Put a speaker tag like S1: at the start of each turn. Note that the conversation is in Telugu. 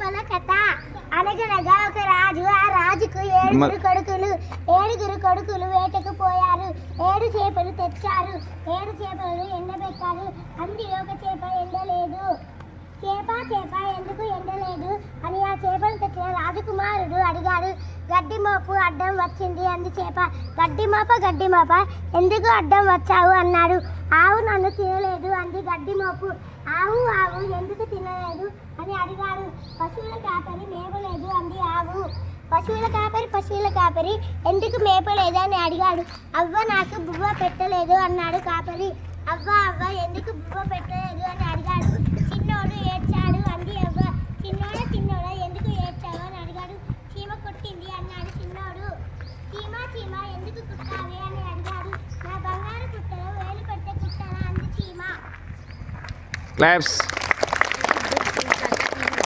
S1: చేపల కథ. అనగనగా ఒక రాజు ఆ రాజుకు ఏడుగురు కొడుకులు ఏడుగురు కొడుకులు వేటకు పోయారు. ఏడు చేపలు తెచ్చారు. ఏడు చేపలను ఎండబెట్టారు. అందులో ఒక చేప ఎండలేదు. చేప చేప ఎందుకు ఎండలేదు? అని ఆ చేపలు తెచ్చిన రాజకుమారుడు అడిగాడు. గడ్డి మోపు అడ్డం వచ్చింది అంది చేప. గడ్డి మోప గడ్డి మోప ఎందుకు అడ్డం వచ్చావు అన్నాడు. ఆవు నన్ను తినలేదు అంది గడ్డి మోపు. ఆవు ఆవు ఎందుకు తినలేదు అని అడిగాడు పశువుల కాపరి మేపలేదు అంది ఆవు. పశువుల కాపరి పశువుల కాపరి ఎందుకు మేపలేదు అని అడిగాడు. అవ్వ నాకు బువ్వ పెట్టలేదు అన్నాడు కాపరి. అవ్వ అవ్వ ఎందుకు బువ్వ పెట్టలేదు అని అడిగాడు. చిన్నోడు ఏడ్చాడు అంది అవ్వ. చిన్నోడ చిన్నోడ ఎందుకు ఏడ్చావు అని అడిగాడు. చీమ కొట్టింది అన్నాడు చిన్నోడు. చీమ చీమ ఎందుకు కుట్టాలి అని అడిగాడు. నా బంగారు కుట్టలో వేలు పెట్టే కుట్టాలా అంది చీమ.
S2: క్లాప్స్